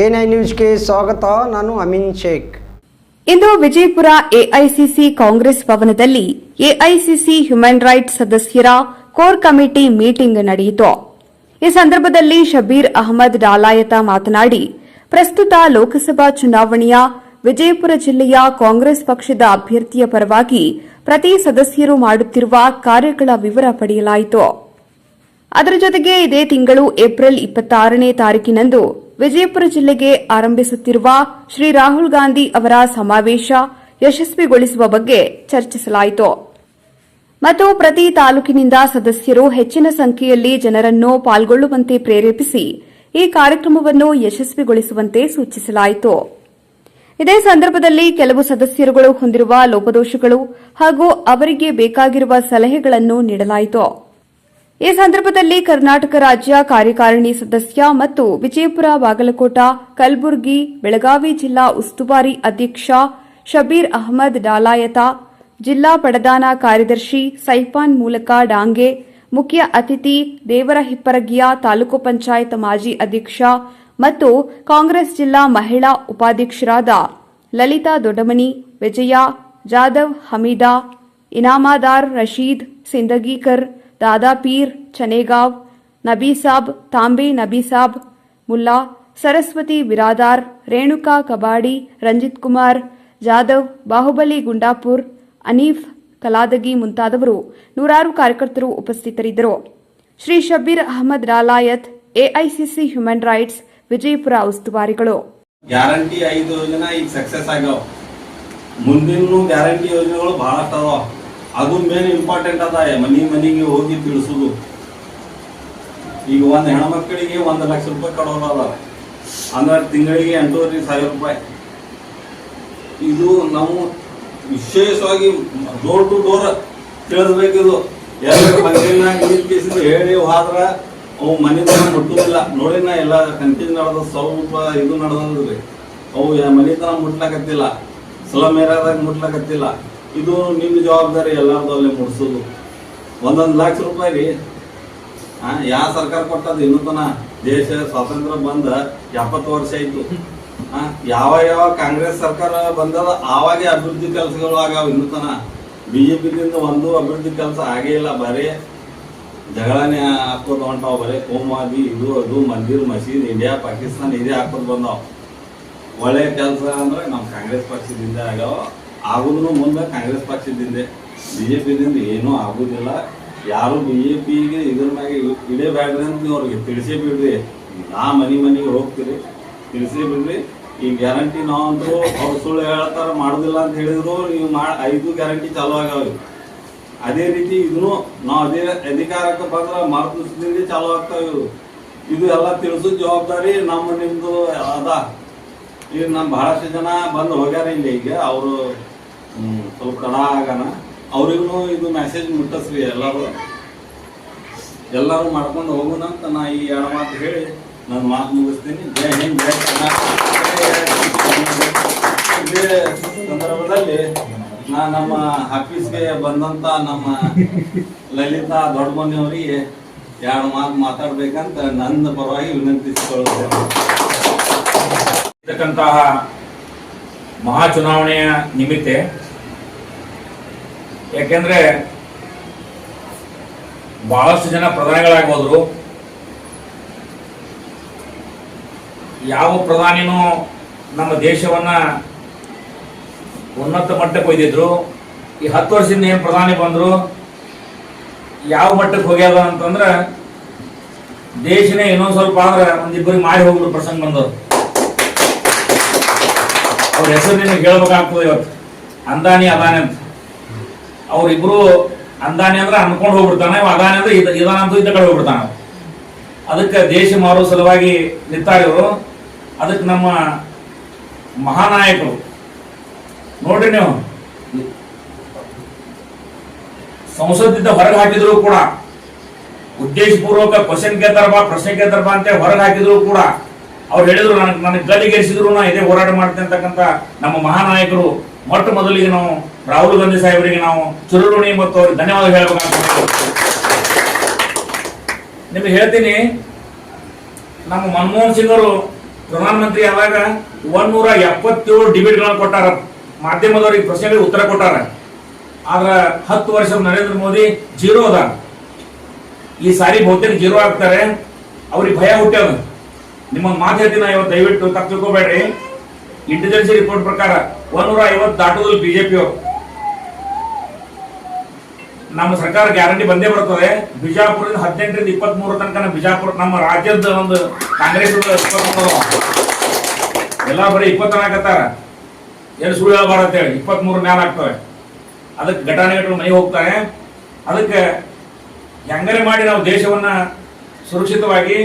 N I ನ್ಯೂಸ್ಗೆ ಸ್ವಾಗತ. ನಾನು ಅಮಿನ್ ಶೇಖ್. ಇಂದು ವಿಜಯಪುರ ಎಐಸಿಸಿ ಕಾಂಗ್ರೆಸ್ ಭವನದಲ್ಲಿ ಎಐಸಿಸಿ ಹ್ಯೂಮನ್ ರೈಟ್ಸ್ ಸದಸ್ಯರ ಕೋರ್ ಕಮಿಟಿ ಮೀಟಿಂಗ್ ನಡೆಯಿತು. ಈ ಸಂದರ್ಭದಲ್ಲಿ ಶಬೀರ್ ಅಹಮದ್ ಡಾಲಾಯತ ಮಾತನಾಡಿ, ಪ್ರಸ್ತುತ ಲೋಕಸಭಾ ಚುನಾವಣೆಯ ವಿಜಯಪುರ ಜಿಲ್ಲೆಯ ಕಾಂಗ್ರೆಸ್ ಪಕ್ಷದ ಅಭ್ಯರ್ಥಿಯ ಪರವಾಗಿ ಪ್ರತಿ ಸದಸ್ಯರು ಮಾಡುತ್ತಿರುವ ಕಾರ್ಯಗಳ ವಿವರ ಪಡೆಯಲಾಯಿತು. ಅದರ ಜೊತೆಗೆ ಇದೇ ತಿಂಗಳು ಏಪ್ರಿಲ್ ಇಪ್ಪತ್ತಾರನೇ ತಾರೀಕಿನಂದು ವಿಜಯಪುರ ಜಿಲ್ಲೆಗೆ ಆರಂಭಿಸುತ್ತಿರುವ ಶ್ರೀ ರಾಹುಲ್ ಗಾಂಧಿ ಅವರ ಸಮಾವೇಶ ಯಶಸ್ವಿಗೊಳಿಸುವ ಬಗ್ಗೆ ಚರ್ಚಿಸಲಾಯಿತು. ಮತ್ತು ಪ್ರತಿ ತಾಲೂಕಿನಿಂದ ಸದಸ್ಯರು ಹೆಚ್ಚಿನ ಸಂಖ್ಯೆಯಲ್ಲಿ ಜನರನ್ನು ಪಾಲ್ಗೊಳ್ಳುವಂತೆ ಪ್ರೇರೇಪಿಸಿ ಈ ಕಾರ್ಯಕ್ರಮವನ್ನು ಯಶಸ್ವಿಗೊಳಿಸುವಂತೆ ಸೂಚಿಸಲಾಯಿತು. ಇದೇ ಸಂದರ್ಭದಲ್ಲಿ ಕೆಲವು ಸದಸ್ಯರುಗಳು ಹೊಂದಿರುವ ಲೋಪದೋಷಗಳು ಹಾಗೂ ಅವರಿಗೆ ಬೇಕಾಗಿರುವ ಸಲಹೆಗಳನ್ನು ನೀಡಲಾಯಿತು. ಈ ಸಂದರ್ಭದಲ್ಲಿ ಕರ್ನಾಟಕ ರಾಜ್ಯ ಕಾರ್ಯಕಾರಿಣಿ ಸದಸ್ಯ ಮತ್ತು ವಿಜಯಪುರ ಬಾಗಲಕೋಟ, ಕಲಬುರಗಿ, ಬೆಳಗಾವಿ ಜಿಲ್ಲಾ ಉಸ್ತುವಾರಿ ಅಧ್ಯಕ್ಷ ಶಬೀರ್ ಅಹಮದ್ ಡಾಲಾಯತ, ಜಿಲ್ಲಾ ಪಡದಾನ ಕಾರ್ಯದರ್ಶಿ ಸೈಫಾನ್ ಮೂಲಕ ಡಾಂಗೆ, ಮುಖ್ಯ ಅತಿಥಿ ದೇವರ ಹಿಪ್ಪರಗಿಯ ತಾಲೂಕು ಪಂಚಾಯತ್ ಮಾಜಿ ಅಧ್ಯಕ್ಷ ಮತ್ತು ಕಾಂಗ್ರೆಸ್ ಜಿಲ್ಲಾ ಮಹಿಳಾ ಉಪಾಧ್ಯಕ್ಷರಾದ ಲಲಿತಾ ದೊಡ್ಡಮನಿ, ವಿಜಯ, ಜಾಧವ್ ಹಮೀದಾ, ಇನಾಮಾದಾರ್ ರಶೀದ್, ಸಿಂದಗೀಕರ್ ದಾದಾ ಪೀರ್, ಚನೇಗಾವ್ ನಬೀಸಾಬ್ ತಾಂಬೆ ನಬೀಸಾಬ್ ಮುಲ್ಲಾ, ಸರಸ್ವತಿ ಬಿರಾದಾರ್, ರೇಣುಕಾ ಕಬಾಡಿ, ರಂಜಿತ್ ಕುಮಾರ್, ಜಾಧವ್, ಬಾಹುಬಲಿ ಗುಂಡಾಪುರ್, ಅನೀಫ್ ಕಲಾದಗಿ ಮುಂತಾದವರು ನೂರಾರು ಕಾರ್ಯಕರ್ತರು ಉಪಸ್ಥಿತರಿದ್ದರು. Shri Shabeer Ahmad Ralayat, AICC human rights, Vijayapura ಉಸ್ತುವಾರಿಗಳು. Guarantee ಐದು ಯೋಜನೆ ಈಗ ಸಕ್ಸಸ್ ಆಗ್ಯಾವ. ಮುಂದಿನ ಗ್ಯಾರಂಟಿ ಯೋಜನೆಗಳು ಬಹಳ ಅದಾವ. ಅದು ಮೇನ್ ಇಂಪಾರ್ಟೆಂಟ್ ಅದ ಮನೆ ಮನೆಗೆ ಹೋಗಿ ತಿಳಿಸುದು. ಈಗ ಒಂದು ಹೆಣ್ಮಕ್ಳಿಗೆ ಒಂದು ಲಕ್ಷ ರೂಪಾಯಿ ಕೊಡೋರು ಅದಾರ. ಅಂದ್ರೆ ತಿಂಗಳಿಗೆ ಎಂಟೂವರೆ ಸಾವಿರ ರೂಪಾಯಿ. ಇದು ನಾವು ವಿಶೇಷವಾಗಿ ಡೋರ್ ಟು ಡೋರ್ ಬಂದಿನಾಗ ನಿಂತಿಸಿದ್ರು ಹೇಳಿ ಹೋದ್ರ ಅವು ಮನೆ ತನ ಮುಟ್ಟುದಿಲ್ಲ ನೋಡಿ ನಾ ಎಲ್ಲ ಕಂಟಿನ್ ನಡೆದ ಸ್ವಲ್ಪ ಇದು ನಡೆದ್ರಿ ಅವು ಮನೆತನ ಮನೆ ತನ ಮುಟ್ಲಕತ್ತಿಲ್ಲ. ಸ್ಲಮ್ ಏರಿಯಾದಾಗ ಮುಟ್ಲಕತ್ತಿಲ್ಲ. ಇದು ನಿಮ್ಮ ಜವಾಬ್ದಾರಿ ಎಲ್ಲಾರ್ದು ಅಲ್ಲಿ ಮುಟ್ಸೋದು ಒಂದೊಂದು ಲಕ್ಷ ರೂಪಾಯಿ ರೀ. ಯಾವ ಸರ್ಕಾರ ಕೊಟ್ಟದ್ದು ಇನ್ನೂ ತನ ದೇಶ ಸ್ವಾತಂತ್ರ್ಯ ಬಂದ ಎಪ್ಪತ್ತು ವರ್ಷ ಆಯ್ತು. ಯಾವ ಯಾವ ಕಾಂಗ್ರೆಸ್ ಸರ್ಕಾರ ಬಂದದ ಆವಾಗೆ ಅಭಿವೃದ್ಧಿ ಕೆಲಸಗಳು ಆಗಾವ ಇನ್ನೂ ತನ ಬಿಜೆಪಿದಿಂದ ಒಂದು ಅಭಿವೃದ್ಧಿ ಕೆಲಸ ಆಗೇ ಇಲ್ಲ, ಬರೀ ಜಗಳನೆ ಹಾಕೋದು ಹೊಂಟಾವ, ಬರೀ ಕೋಮಾದಿ ಇದು ಅದು ಮಂದಿರ್ ಮಸೀದ್ ಇಂಡಿಯಾ ಪಾಕಿಸ್ತಾನ ಇದೇ ಹಾಕೋದು ಬಂದಾವ. ಒಳ್ಳೆ ಕೆಲಸ ಅಂದ್ರೆ ನಮ್ಮ ಕಾಂಗ್ರೆಸ್ ಪಕ್ಷದಿಂದ ಆಗ್ಯಾವ. ಆಗುದ್ರು ಮುಂದೆ ಕಾಂಗ್ರೆಸ್ ಪಕ್ಷದಿಂದ ಬಿಜೆಪಿದಿಂದ ಏನೂ ಆಗುದಿಲ್ಲ. ಯಾರು ಬಿ ಜೆ ಪಿಗೆ ಇದ್ರ ಮ್ಯಾಗ ಇಡೇಬೇಡ್ರಿ ಅಂತ ಅವ್ರಿಗೆ ತಿಳಿಸೇ ಬಿಡ್ರಿ ನಾ ಮನಿ ಮನೆಗೆ ಹೋಗ್ತೀರಿ. ತಿಳಿಸೇ ಬಿಡ್ರಿ ಈ ಗ್ಯಾರಂಟಿ ನಾವಂತೂ ಅವ್ರು ಸುಳ್ಳು ಹೇಳ್ತಾರ, ಮಾಡುದಿಲ್ಲ ಅಂತ ಹೇಳಿದ್ರು. ನೀವು ಮಾ ಐದು ಗ್ಯಾರಂಟಿ ಚಾಲು ಆಗ್ಯಾವ ಅದೇ ರೀತಿ ಇದನ್ನು ನಾವು ಅದೇ ಅಧಿಕಾರಕ್ಕೆ ಬಂದ್ರೆ ಮಾರ್ಗ ದಿವಸದಿಂದ ಚಾಲು ಆಗ್ತಾವ ಇವು. ಇದು ಎಲ್ಲ ತಿಳಿಸೋ ಜವಾಬ್ದಾರಿ ನಮ್ಮ ನಿಮ್ದು ಅದ. ಈಗ ನಮ್ಮ ಬಹಳಷ್ಟು ಜನ ಬಂದು ಹೋಗ್ಯಾರ ಇಲ್ಲಿ ಈಗ. ಅವರು ಸ್ವಲ್ಪ ತಡ ಆಗನ ಅವ್ರಿಗೂ ಇದು ಮೆಸೇಜ್ ಮುಟ್ಟಿಸ್ರಿ, ಎಲ್ಲರೂ. ಎಲ್ಲರೂ ಮಾಡ್ಕೊಂಡು ಹೋಗೋಣ ಅಂತ ನಾ ಈ ಎರಡು ಮಾತು ಹೇಳಿ ನನ್ನ ಮಾತು ಮುಗಿಸ್ತೀನಿ. ಜಯ ಹಿಂದ್ ಜಯ ಸಂದರ್ಭದಲ್ಲಿ ನಾ ನಮ್ಮ ಆಫೀಸ್ಗೆ ಬಂದಂತ ನಮ್ಮ ಲಲಿತಾ ದೊಡ್ಡಮನೆಯವರಿಗೆ ಎರಡು ಮಾತು ಮಾತಾಡ್ಬೇಕಂತ ನನ್ನ ಪರವಾಗಿ ವಿನಂತಿಸಿಕೊಳ್ಳುತ್ತೇನೆ. ಇರ್ತಕ್ಕಂತಹ ಮಹಾ ಚುನಾವಣೆಯ ನಿಮಿತ್ತ. ಯಾಕೆಂದ್ರೆ ಬಹಳಷ್ಟು ಜನ ಪ್ರಧಾನಿಗಳಾಗಿ ಹೋದ್ರು. ಯಾವ ಪ್ರಧಾನಿನೂ ನಮ್ಮ ದೇಶವನ್ನ ಉನ್ನತ ಮಟ್ಟಕ್ಕೆ ಒಯ್ದಿದ್ರು. ಈ ಹತ್ತು ವರ್ಷದಿಂದ ಏನು ಪ್ರಧಾನಿ ಬಂದರು, ಯಾವ ಮಟ್ಟಕ್ಕೆ ಹೋಗ್ಯಾದ ಅಂತಂದ್ರೆ ದೇಶನೇ ಇನ್ನೊಂದು ಸ್ವಲ್ಪ ಆದ್ರೆ ಒಂದಿಬ್ಬರಿಗೆ ಮಾಡಿ ಹೋಗ್ಬಿಟ್ಟು ಪ್ರಸಂಗ ಬಂದವರು. ಅವ್ರ ಹೆಸರು ಹೇಳ್ಬೇಕಾಗ್ತದೆ ಇವತ್ತು. ಅಂದಾನಿ ಅದಾನಿ ಅಂತ. ಅವ್ರಿಬ್ರು ಅಂದಾನಿ ಅಂದ್ರೆ ಅನ್ಕೊಂಡು ಹೋಗ್ಬಿಡ್ತಾನೆ ಅದಾನಿ ಅಂದ್ರೆ ಇದ ಇದಾನ ಅಂತ ಇದ್ದ ಕಡೆ ಹೋಗ್ಬಿಡ್ತಾನೆ ಅದಕ್ಕೆ ದೇಶ ಮಾರೋ ಸಲುವಾಗಿ ನಿಂತಾರ ಇವರು ಅದಕ್ಕೆ ನಮ್ಮ ಮಹಾನಾಯಕರು. ನೋಡ್ರಿ ನೀವು. ಸಂಸದಿಂದ ಹೊರಗೆ ಹಾಕಿದ್ರು ಕೂಡ. ಉದ್ದೇಶಪೂರ್ವಕ ಕ್ವಶನ್ ಕೇಳ್ತಾರಪ್ಪ, ಪ್ರಶ್ನೆ ಕೇಳ್ತಾರಪ್ಪ ಅಂತ ಹೊರಗೆ ಹಾಕಿದ್ರು ಕೂಡ. ಅವ್ರು ಹೇಳಿದ್ರು ನನಗೆ ನನಗೆ ಗಲ್ಲಿಗೇರಿಸಿದ್ರು ಇದೇ ಹೋರಾಟ ಮಾಡ್ತೇನೆ ಅಂತಕ್ಕಂಥ ನಮ್ಮ ಮಹಾನಾಯಕರು. ಮೊಟ್ಟ ಮೊದಲಿಗೆ ನಾವು ರಾಹುಲ್ ಗಾಂಧಿ ಸಾಹೇಬರಿಗೆ ನಾವು ಚುರುರುಣಿ ಮತ್ತು ಅವ್ರಿಗೆ ಧನ್ಯವಾದ ಹೇಳ್ಬೇಕಂತ ನಿಮಗೆ ಹೇಳ್ತೀನಿ, ನಮ್ಮ ಮನಮೋಹನ್ ಸಿಂಗ್ ಅವರು ಪ್ರಧಾನಮಂತ್ರಿ ಆದಾಗ ಒಂದೂರ ಎಪ್ಪತ್ತೇಳು ಡಿಬೇಟ್ಗಳನ್ನು ಕೊಟ್ಟಾರ. ಮಾಧ್ಯಮದವರಿಗೆ ಪ್ರಶ್ನೆಗಳಿಗೆ ಉತ್ತರ ಕೊಟ್ಟಾರ. ಆದ್ರ ಹತ್ತು ವರ್ಷ ನರೇಂದ್ರ ಮೋದಿ ಜೀರೋ ಅದ ಈ ಸಾರಿ ಬಹುತೇಕ ಜೀರೋ ಆಗ್ತಾರೆ. ಅವ್ರಿಗೆ ಭಯ ಹುಟ್ಟ್ಯದ ನಿಮ್ಮೊಂದು ಮಾತು ಹೇಳ್ತೀನಿ ಇವತ್ತು ದಯವಿಟ್ಟು ತಪ್ಪು ತಿಳ್ಕೊಬೇಡ್ರಿ. ಇಂಟೆಲಿಜೆನ್ಸಿ ರಿಪೋರ್ಟ್ ಪ್ರಕಾರ ಒಂದೂರ ಐವತ್ತು ದಾಟೋದಿಲ್ಲ ಬಿಜೆಪಿ ಅವರು. ನಮ್ಮ ಸರ್ಕಾರ ಗ್ಯಾರಂಟಿ ಬಂದೇ ಬರ್ತದೆ. ಬಿಜಾಪುರದಿಂದ ಹದಿನೆಂಟರಿಂದ ಇಪ್ಪತ್ತ್ ಮೂರ ತನಕ ನಮ್ಮ ಬಿಜಾಪುರ ನಮ್ಮ ರಾಜ್ಯದ ಒಂದು ಕಾಂಗ್ರೆಸ್ ಎಲ್ಲ ಬರೀ ಇಪ್ಪತ್ತನಾಕತ್ತಾರ ಏನು ಸುಳ್ಳು ಹೇಳ್ಬಾರ್ದು ಅಂತೇಳಿ. ಇಪ್ಪತ್ತ್ ಮೂರು ಮ್ಯಾಲ ಆಗ್ತವೆ. ಅದಕ್ಕೆ ಘಟಾನುಘಟಿಗಳು ಮೈ ಹೋಗ್ತಾರೆ ಅದಕ್ಕೆ ಹೆಂಗರೆ ಮಾಡಿ ನಾವು ದೇಶವನ್ನ ಸುರಕ್ಷಿತವಾಗಿ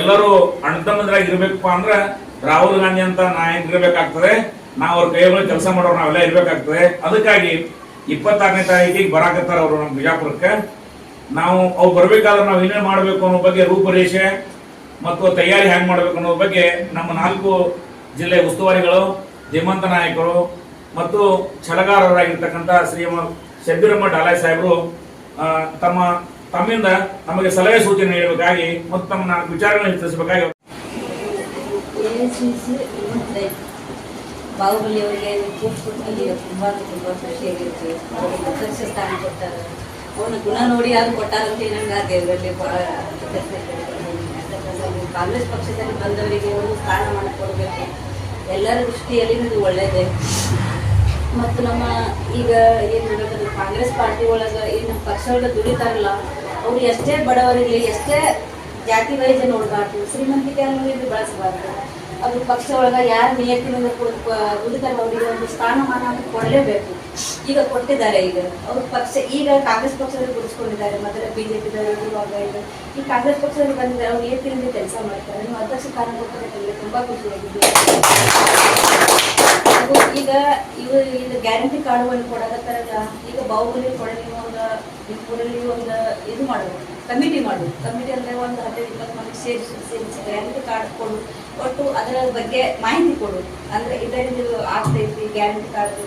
ಎಲ್ಲರೂ ಅಣ್ತಮ್ಮದ್ರಾಗ ಇರ್ಬೇಕಪ್ಪ ಅಂದ್ರೆ ರಾಹುಲ್ ಗಾಂಧಿ ಅಂತ ನಾಯಕ ಇರ್ಬೇಕಾಗ್ತದೆ. ನಾವು ಅವ್ರ ಕೈಯಲ್ಲಿ ಕೆಲಸ ಮಾಡೋರು ನಾವೆಲ್ಲ ಇರ್ಬೇಕಾಗ್ತದೆ. ಅದಕ್ಕಾಗಿ ಇಪ್ಪತ್ತಾರನೇ ತಾರೀಕಿಗೆ ಬರಾಕತ್ತಾರ ಅವರು ನಮ್ಮ ಬಿಜಾಪುರಕ್ಕೆ. ನಾವು ಅವ್ರು ಬರ್ಬೇಕಾದ್ರೆ ನಾವು ಏನೇನು ಮಾಡಬೇಕು ಅನ್ನೋ ಬಗ್ಗೆ ರೂಪರೇಷೆ ಮತ್ತು ತಯಾರಿ ಹ್ಯಾಂಗ್ ಮಾಡಬೇಕು ಅನ್ನೋ ಬಗ್ಗೆ ನಮ್ಮ ನಾಲ್ಕು ಜಿಲ್ಲೆ ಉಸ್ತುವಾರಿಗಳು, ಧೀಮಂತ ನಾಯಕರು ಮತ್ತು ಛಲಗಾರರಾಗಿರ್ತಕ್ಕಂಥ ಶ್ರೀಮ ಶಬ್ಬೀರಮ್ಮ ಡಾಲಾಯ್ ಸಾಹೇಬರು ತಮ್ಮ ತಮ್ಮಿಂದ ನಮಗೆ ಸಲಹೆ ಸೂಚನೆ ನೀಡಬೇಕಾಗಿ ಮತ್ತು ತಮ್ಮ ವಿಚಾರಣೆ ವಿಚಾರಗಳನ್ನು ಹೆಚ್ಚಿಸಬೇಕಾಗಿ ಬಾಹುಬಲಿ ಅವರಿಗೆ ರಿಪೋರ್ಟ್ ಕೊಟ್ಟಲ್ಲಿ ತುಂಬ ತುಂಬ ಖುಷಿಯಾಗಿರುತ್ತೆ ಅವರಿಗೆ ಅಧ್ಯಕ್ಷ ಸ್ಥಾನ ಕೊಟ್ಟಾರ. ಅವನ ಗುಣ ನೋಡಿ ಯಾರು ಕೊಟ್ಟಾರಂತ ನಂಗೆ ಆ ದೇವರಲ್ಲಿ ಕಾಂಗ್ರೆಸ್ ಪಕ್ಷದಲ್ಲಿ ಬಂದವರಿಗೆ ಒಂದು ಸ್ಥಾನಮಾನ ಕೊಡಬೇಕು ಎಲ್ಲರ ದೃಷ್ಟಿಯಲ್ಲಿ ಇದು ಒಳ್ಳೆಯದೇ ಮತ್ತು ನಮ್ಮ ಈಗ ಏನು ಹೇಳ್ಬೇಕಂದ್ರೆ ಕಾಂಗ್ರೆಸ್ ಪಾರ್ಟಿ ಒಳಗೆ ಏನು ಪಕ್ಷ ದುಡಿತಾರಲ್ಲ, ಅವ್ರು ಎಷ್ಟೇ ಬಡವರಿರಲಿ, ಎಷ್ಟೇ ಜಾತಿ ವೈಜ್ ನೋಡಬಾರ್ದು, ಶ್ರೀಮಂತಿಕೆ ಅನ್ನೋದು ಬಳಸಬಾರ್ದು. ಅದು ಪಕ್ಷ ಒಳಗೆ ಯಾರು ನಿಯತ್ತಿನಿಂದ ದುಡಿತಾರ ಅವರಿಗೆ ಒಂದು ಸ್ಥಾನಮಾನ ಕೊಡಲೇಬೇಕು. ಈಗ ಕೊಟ್ಟಿದ್ದಾರೆ ಈಗ. ಅವ್ರ ಪಕ್ಷ, ಈಗ ಕಾಂಗ್ರೆಸ್ ಪಕ್ಷದಲ್ಲಿ ಗುರುಸ್ಕೊಂಡಿದ್ದಾರೆ ಮೊದಲ ಜೆ ಇವಾಗ ಈಗ ಈ ಕಾಂಗ್ರೆಸ್ ಪಕ್ಷದಲ್ಲಿ ಬಂದಿದ್ದಾರೆ, ಅವ್ರು ನಿಯತ್ತಿನಿಂದ ಕೆಲಸ ಮಾಡ್ತಾರೆ. ನೀವು ಅಧ್ಯಕ್ಷ ಕಾರಣ ಕೊಟ್ಟರೆ ತುಂಬಾ ಖುಷಿಯಾಗಿದೆ. ಅದು ಈಗ ಇವು ಈಗ ಗ್ಯಾರಂಟಿ ಕಾರ್ಡ್ಗಳನ್ನು ಕೊಡಕತ್ತಾರಲ್ಲ ಈಗ ಬಾಹುಬಲಿ ಕೊಡಲಿ ಒಂದು ನಿಮ್ಮ ಊರಲ್ಲಿ ಒಂದು ಇದು ಮಾಡಬೇಕು ಕಮಿಟಿ ಮಾಡು ಕಮಿಟಿ ಅಂದ್ರೆ ಒಂದು ಹದಿನೈದು ಇಪ್ಪತ್ತು ಮಂದಿ ಸೇರಿಸಿ ಸೇರಿಸಿ ಗ್ಯಾರಂಟಿ ಕಾರ್ಡ್ ಕೊಡು. ಒಟ್ಟು ಅದರ ಬಗ್ಗೆ ಮಾಹಿತಿ ಕೊಡು. ಅಂದ್ರೆ ಇದರಿಂದ ಇದು ಆಗ್ತೈತಿ ಗ್ಯಾರಂಟಿ ಕಾರ್ಡ್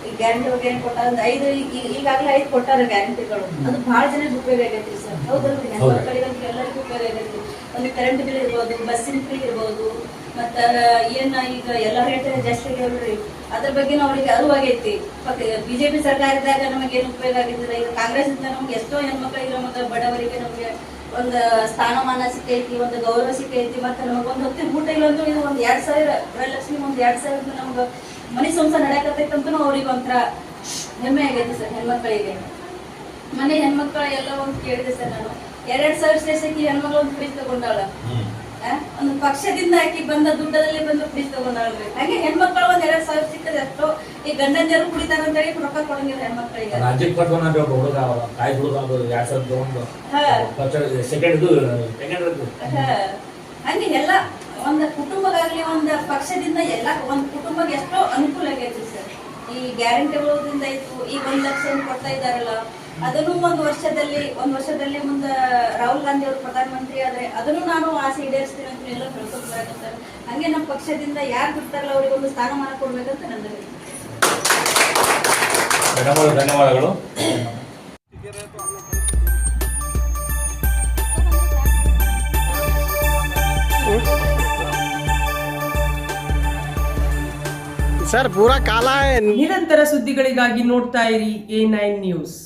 ಈ ಗ್ಯಾರಂಟಿ ಬಗ್ಗೆ ಏನು ಕೊಟ್ಟಾರ? ಒಂದು ಐದು ಈಗ- ಈಗಾಗಲೇ ಐದು ಕೊಟ್ಟಾರ ಗ್ಯಾರಂಟಿಗಳು ಅದು ಬಹಳ ಜನ ಉಪಯೋಗ ಆಗೈತಿ ಸರ್. ಹೌದಲ್ರಿ? ಹೆಣ್ಮಕ್ಳಿಗಂತೂ ಎಲ್ಲರಿಗೂ ಉಪಯೋಗ ಆಗೈತಿ ಒಂದು ಕರೆಂಟ್ ಬಿಲ್ ಇರ್ಬೋದು ಬಸ್ಸಿನ ಫ್ರೀ ಇರ್ಬೋದು, ಮತ್ತು ಏನ ಈಗ ಎಲ್ಲ ರೇಟ್ ಜಾಸ್ತಿ ಆಗ್ಯಾವ್ರಿ ಅದ್ರ ಬಗ್ಗೆ ಅವ್ರಿಗೆ ಅರಿವಾಗೈತಿ ಬಿಜೆಪಿ ಸರ್ಕಾರ ಇದ್ದಾಗ ನಮಗೆ ಏನು ಉಪಯೋಗ ಆಗಿದ್ದಿಲ್ಲ? ಈಗ ಕಾಂಗ್ರೆಸ್ ಇಂದ ನಮ್ಗೆ ಎಷ್ಟೋ ಹೆಣ್ಮಕ್ಳಿಗೆ ನಮಗೆ ಬಡವರಿಗೆ ನಮಗೆ ಒಂದು ಸ್ಥಾನಮಾನ ಸಿಕ್ಕೈತಿ, ಒಂದು ಗೌರವ ಸಿಕ್ಕೈತಿ, ಮತ್ತು ನಮಗೆ ಒಂದು ಹೊತ್ತಿನ ಊಟ ಇಲ್ಲ ಇದು ಒಂದು ಎರಡು ಸಾವಿರ ಗೃಹಲಕ್ಷ್ಮಿ ಒಂದು ಎರಡು ಸಾವಿರದ ನಮ್ಗೆ ಮನೆ ಸಂಸಾರ ನಡೆಯಕತ್ತೈತೆ ಅಂತನೂ ಅವ್ರಿಗೆ ಒಂಥರ ಹೆಮ್ಮೆ ಆಗೈತಿ ಸರ್ ಹೆಣ್ಮಕ್ಳಿಗೆ. ಮನೆ ಹೆಣ್ಮಕ್ಳ ಎಲ್ಲ ಒಂದು ಕೇಳಿದೆ ಸರ್ ನಾನು. ಎರಡ್ ಸಾವಿರ ಶೇಷಕ್ಕೆ ಹೆಣ್ಮಗಳು ಒಂದು ಫ್ರಿಜ್ ತಗೊಂಡಾಳ? ಒಂದು ಪಕ್ಷದಿಂದ ಆಕಿ ಬಂದ ದುಡ್ಡದಲ್ಲಿ ಬಂದು ಫ್ರಿಜ್ ತಗೊಂಡಾಳ್ರಿ ಹಾಗೆ ಹೆಣ್ಮಕ್ಳು ಒಂದ್ ಎರಡ್ ಸಾವಿರ ಸಿಕ್ಕದೆ ಅಷ್ಟು ಈ ಗಂಡಂಜರು ಕುಡಿತಾರ ಅಂತ ಹೇಳಿ ರೊಕ್ಕ ಕೊಡಂಗಿಲ್ಲ ಹೆಣ್ಮಕ್ಳಿಗೆ ರಾಜ್ಯಕ್ಕೆ ಪಡ್ಕೊಂಡು ಹುಡುಗ ಕಾಯಿ ಹುಡುಗ ಎರಡ್ ಸಾವಿರದ ತಗೊಂಡು ಹಾ. ಸೆಕೆಂಡ್ ಇದು ಸೆಕೆಂಡ್ ಹಾ. ಹಂಗೆ ಎಲ್ಲ ಒಂದ್ ಕುಟುಂಬಗಾಗ್ಲಿ ಒಂದ್ ಪಕ್ಷದಿಂದ ಎಲ್ಲ ಒಂದ್ ಕುಟುಂಬಕ್ಕೆ ಎಷ್ಟೋ ಅನುಕೂಲ ಆಗೈತಿ ಸರ್. ಈ ಗ್ಯಾರಂಟಿಗಳಿಂದ ಆಯ್ತು ಈ ಒಂದ್ ಲಕ್ಷ ಕೊಡ್ತಾ ಇದ್ದಾರಲ್ಲ ಅದನ್ನು ಒಂದು ವರ್ಷದಲ್ಲಿ ಒಂದು ವರ್ಷದಲ್ಲಿ ಮುಂದೆ ರಾಹುಲ್ ಗಾಂಧಿ ಅವರು ಪ್ರಧಾನಮಂತ್ರಿ ಆದರೆ ಅದನ್ನು ನಾನು ಆಸೆ ಈಡೇರಿಸ್ತೀನಿ ಅಂತ ಎಲ್ಲ ಹೇಳ್ಕೊಳ್ತಾರೆ ಹಂಗೆ ನಮ್ಮ ಪಕ್ಷದಿಂದ ಯಾರು ಬಿಡ್ತಾರಲ್ಲ ಅವರಿಗೆ ಒಂದು ಸ್ಥಾನಮಾನ ಕೊಡ್ಬೇಕಂತ ನಂದು ಧನ್ಯವಾದಗಳು. ಸರ್ ಪೂರಾ ಕಾಲ ನಿರಂತರ ಸುದ್ದಿಗಳಿಗಾಗಿ ನೋಡ್ತಾ ಇರಿ ಎ ನೈನ್ ನ್ಯೂಸ್.